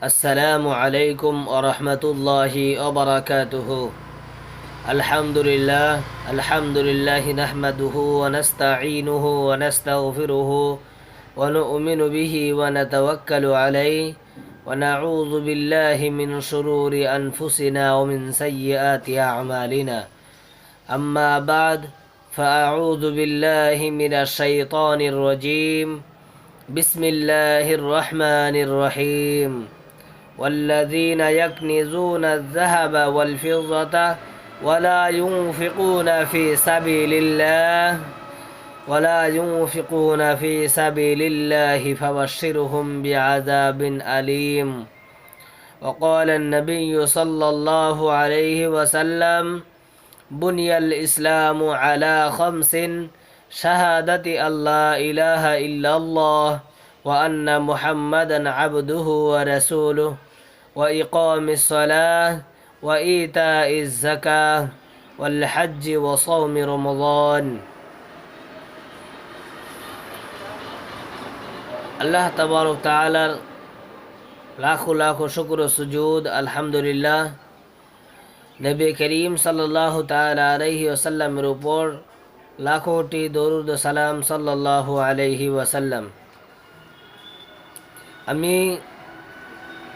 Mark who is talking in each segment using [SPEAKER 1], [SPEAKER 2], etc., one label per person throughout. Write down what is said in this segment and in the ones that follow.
[SPEAKER 1] السلام عليكم ورحمة الله وبركاته الحمد لله الحمد لله نحمده ونستعينه ونستغفره ونؤمن به ونتوكل عليه ونعوذ بالله من شرور أنفسنا ومن سيئات أعمالنا أما بعد فأعوذ بالله من الشيطان الرجيم بسم الله الرحمن الرحيم والذين يكنزون الذهب والفضة ولا ينفقون في سبيل الله ولا ينفقون في سبيل الله فبشرهم بعذاب أليم وقال النبي صلى الله عليه وسلم بني الإسلام على خمس شهادة أن لا إله إلا الله وأن محمدا عبده ورسوله وإقام الصلاة وإيتاء الزكاة والحج وصوم رمضان আল্লাহ তবরক তালার লাখো লাখো শুক্র সুজুদ আলহামদুলিল্লাহ নবী করিম সাল্লাহ তালা আলহি ওসাল্লামের উপর লাখোটি দরুদ সালাম সাল্লাহ আলহি ওয়াসাল্লাম আমি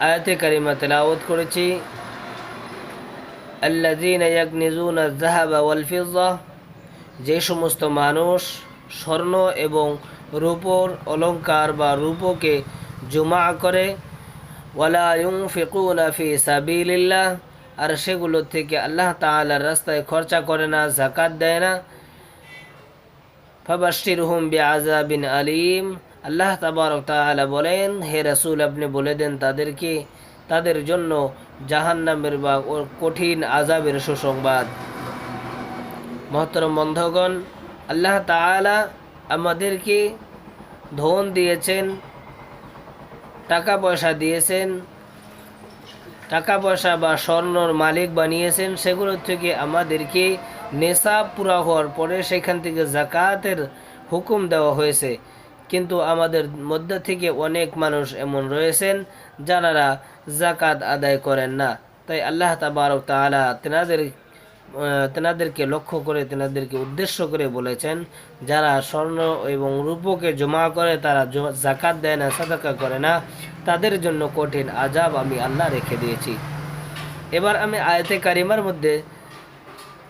[SPEAKER 1] আয়াতে কারিমা তেলাওয়াত করেছি। যে সমস্ত মানুষ স্বর্ণ এবং রূপোর অলঙ্কার বা রূপকে জমা করে সাবিলিল্লাহ, আর সেগুলো থেকে আল্লাহ তাআলার রাস্তায় খরচা করে না জাকাত দেয় না। ফাবাশিরহুম বিআযাবিন আলিম আল্লাহ তাবারক তাআলা বলেন, হে রাসূল, আপনি বলে দেন তাদেরকে, তাদের জন্য জাহান্নামের বা কঠিন আজাবের সুসংবাদ। মহতরম বন্ধগণ, আল্লাহ তাআলা আমাদেরকে ধন দিয়েছেন, টাকা পয়সা দিয়েছেন, টাকা পয়সা বা স্বর্ণর মালিক বানিয়েছেন, সেগুলো থেকে আমাদেরকে নেশা পুরা হওয়ার পরে সেখান থেকে জাকাতের হুকুম দেওয়া হয়েছে। কিন্তু আমাদের মধ্যে থেকে অনেক মানুষ এমন রয়েছেন যারা জাকাত আদায় করেন না। তাই আল্লাহ তাবারক তাআলা তেনাদের তেনাদেরকে লক্ষ্য করে, তেনাদেরকে উদ্দেশ্য করে বলেছেন, যারা স্বর্ণ এবং রূপকে জমা করে তারা জাকাত দেয় না, সাদাকা করে না, তাদের জন্য কঠিন আজাব আমি আল্লাহ রেখে দিয়েছি। এবার আমি আয়তে কারিমার মধ্যে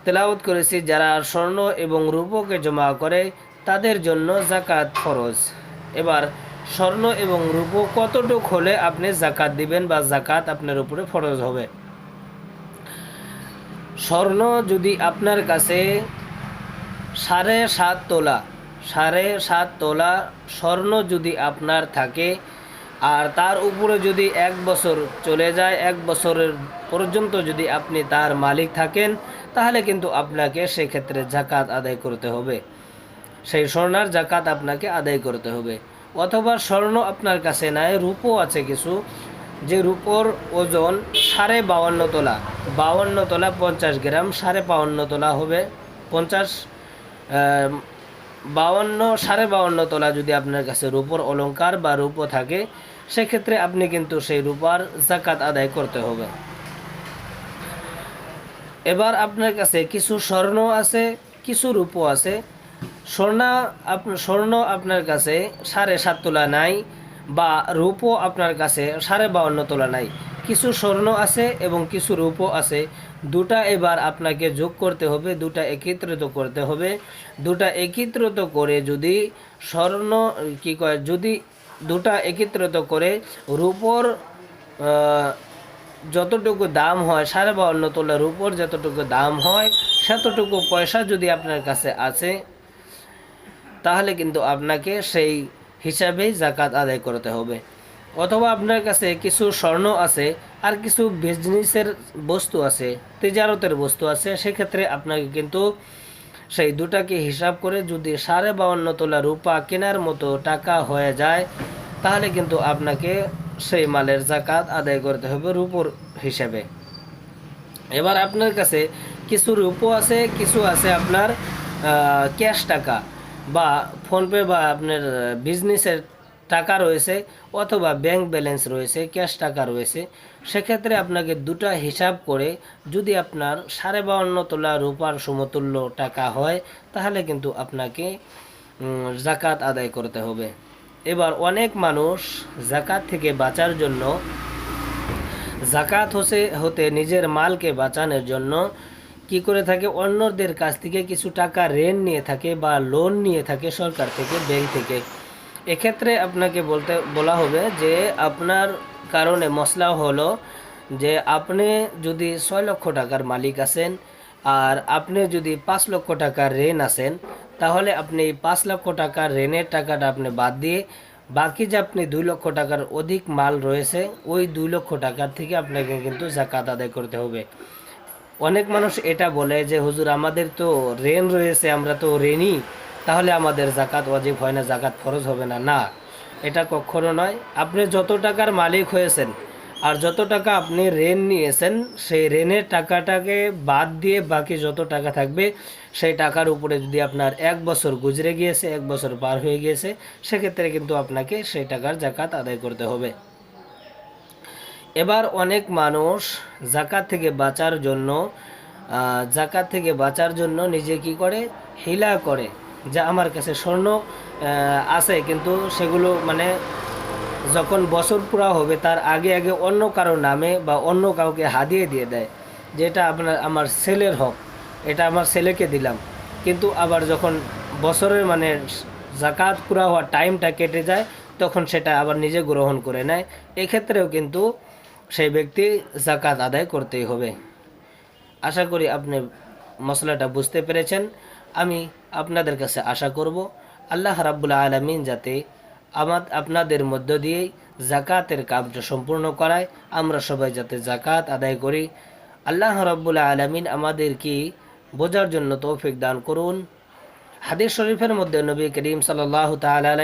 [SPEAKER 1] তেলাওত করেছি, যারা স্বর্ণ এবং রূপকে জমা করে তাদের জন্য জাকাত ফরজ। এবার, স্বর্ণ এবং রূপ কতটুক হলে আপনি জাকাত দিবেন বা জাকাত আপনার উপরে ফরজ হবে? স্বর্ণ যদি আপনার কাছে সাড়ে সাত তোলা, সাড়ে সাত তোলা স্বর্ণ যদি আপনার থাকে, আর তার উপরে যদি এক বছর চলে যায়, এক বছরের পর্যন্ত যদি আপনি তার মালিক থাকেন, তাহলে কিন্তু আপনাকে সেক্ষেত্রে জাকাত আদায় করতে হবে। সেই স্বর্ণার জাকাত আপনাকে আদায় করতে হবে। অথবা স্বর্ণ আপনার কাছে নাই, রূপও আছে কিছু, যে রূপোর ওজন সাড়ে বাউান্ন তোলা। বাউান্ন তোলা পঞ্চাশ গ্রাম, সাড়ে বাউান্ন তোলা হবে। পঞ্চাশ বাউান্ন, সাড়ে বাউান্ন তোলা যদি আপনার কাছে রূপোর অলঙ্কার বা রূপো থাকে, সেক্ষেত্রে আপনি কিন্তু সেই রূপার জাকাত আদায় করতে হবে। এবার আপনার কাছে কিছু স্বর্ণ আছে, কিছু রূপো আছে স্বর্ণা আপনার স্বর্ণ আপনার কাছে সাড়ে সাত তোলা নাই বা রূপও আপনার কাছে সাড়ে বাউন্ন তোলা নাই। কিছু স্বর্ণ আছে এবং কিছু রূপও আছে। দুটা এবার আপনাকে যোগ করতে হবে, দুটা একত্রিত করতে হবে। দুটা একত্রিত করে যদি স্বর্ণ, কী কয়, যদি দুটা একত্রিত করে রূপর যতটুকু দাম হয়, সাড়ে বাউন্ন তোলার উপর যতটুকু দাম হয়, সেতটুকু পয়সা যদি আপনার কাছে আছে তাহলে কিন্তু আপনাকে সেই হিসাবেই জাকাত আদায় করতে হবে। অথবা আপনার কাছে কিছু স্বর্ণ আছে আর কিছু বিজনেসের বস্তু আছে, তেজারতের বস্তু আছে, সেক্ষেত্রে আপনাকে কিন্তু সেই দুটাকে হিসাব করে যদি সাড়ে বাউন্ন তোলা রূপা কেনার মতো টাকা হয়ে যায়, তাহলে কিন্তু আপনাকে সেই মালের জাকাত আদায় করতে হবে রূপোর হিসাবে। এবার আপনার কাছে কিছু রূপো আছে, কিছু আছে আপনার ক্যাশ টাকা। বা ফোনপে বা আপনার বিজনেসের টাকা রয়েছে অথবা ব্যাংক ব্যালেন্স রয়েছে ক্যাশ টাকা রয়েছে, সেক্ষেত্রে আপনাকে দুটা হিসাব করে যদি আপনার সাড়ে বাউন্ন তোলা রূপার সমতুল্য টাকা হয়, তাহলে কিন্তু আপনাকে জাকাত আদায় করতে হবে। এবার অনেক মানুষ জাকাত থেকে বাঁচার জন্য, জাকাত হসে হতে নিজের মালকে বাঁচানোর জন্য কি করে থাকে? অন্যদের কাছ থেকে কিছু টাকা ঋণ নিয়ে থাকে বা লোন নিয়ে থাকে সরকার থেকে ব্যাংক থেকে। এক্ষেত্রে আপনাকে বলতে, বলা হবে যে আপনার কারণে মশলা হলো যে আপনি যদি ছয় লক্ষ টাকার মালিক আছেন আর আপনি যদি পাঁচ লক্ষ টাকার ঋণ আছেন, তাহলে আপনি এই পাঁচ লক্ষ টাকার ঋণের টাকাটা আপনি বাদ দিয়ে বাকি যে আপনি দুই লক্ষ টাকার অধিক মাল রয়েছে, ওই দুই লক্ষ টাকার থেকে আপনাকে কিন্তু জাকাত আদায় করতে হবে। অনেক মানুষ এটা বলে যে, হুজুর, আমাদের তো ঋণ রয়েছে, আমরা তো ঋণই তাহলে আমাদের জাকাত ওয়াজিব হয় না, জাকাত খরচ হবে না। না, এটা কখনো নয়। আপনি যত টাকার মালিক হয়েছেন আর যত টাকা আপনি ঋণ নিয়েছেন, সেই ঋণের টাকাটাকে বাদ দিয়ে বাকি যত টাকা থাকবে, সেই টাকার উপরে যদি আপনার এক বছর গুজরে গিয়েছে, এক বছর পার হয়ে গিয়েছে, সেক্ষেত্রে কিন্তু আপনাকে সেই টাকার জাকাত আদায় করতে হবে। এবার অনেক মানুষ জাকাত থেকে বাঁচার জন্য জাকাত থেকে বাঁচার জন্য নিজে কি করে? হিলা করে, যা আমার কাছে স্বর্ণ আছে। কিন্তু সেগুলো মানে যখন বছর পুরা হবে, তার আগে আগে অন্য কারও নামে বা অন্য কাউকে হাদিয়ে দিয়ে দেয়, যেটা আপনার, আমার ছেলের হক, এটা আমার ছেলেকে দিলাম। কিন্তু আবার যখন বছরের মানে জাকাত পুরা হওয়ার টাইমটা কেটে যায়, তখন সেটা আবার নিজে গ্রহণ করে নেয়। এক্ষেত্রেও কিন্তু সেই ব্যক্তি জাকাত আদায় করতেই হবে। আশা করি আপনি মশলাটা বুঝতে পেরেছেন। আমি আপনাদের কাছে আশা করব, আল্লাহ রাব্বুল আলমিন যাতে আমার আপনাদের মধ্য দিয়েই জাকাতের কাজটা সম্পূর্ণ করায়। আমরা সবাই যাতে জাকাত আদায় করি। আল্লাহ রাব্বুল আলমিন আমাদেরকে বোঝার জন্য তৌফিক দান করুন। হাদিস শরীফের মধ্যে নবী করিম সাল্লাহ তাল